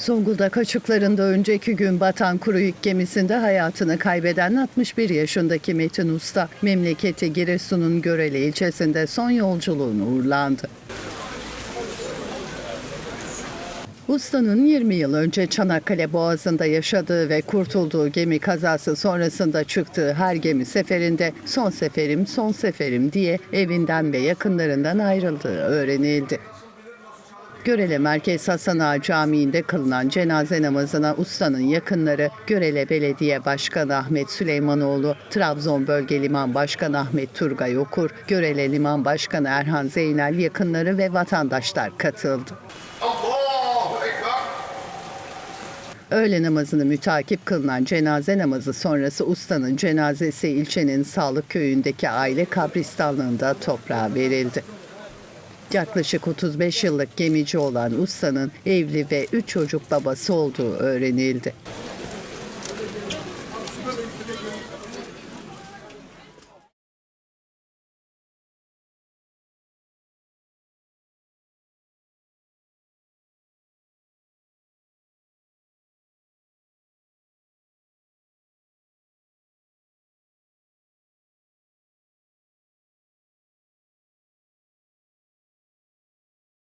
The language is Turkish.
Zonguldak açıklarında önceki gün batan kuru yük gemisinde hayatını kaybeden 61 yaşındaki Metin Usta, memleketi Giresun'un Görele ilçesinde son yolculuğunu uğurlandı. Usta'nın 20 yıl önce Çanakkale Boğazı'nda yaşadığı ve kurtulduğu gemi kazası sonrasında çıktığı her gemi seferinde son seferim son seferim diye evinden ve yakınlarından ayrıldığı öğrenildi. Görele Merkez Hasan Ağa Camii'nde kılınan cenaze namazına ustanın yakınları Görele Belediye Başkanı Ahmet Süleymanoğlu, Trabzon Bölge Liman Başkanı Ahmet Turgay Okur, Görele Liman Başkanı Erhan Zeynel yakınları ve vatandaşlar katıldı. Öğle namazını mütakip kılınan cenaze namazı sonrası ustanın cenazesi ilçenin Sağlık Köyü'ndeki aile kabristanlığında toprağa verildi. Yaklaşık 35 yıllık gemici olan ustanın evli ve 3 çocuk babası olduğu öğrenildi.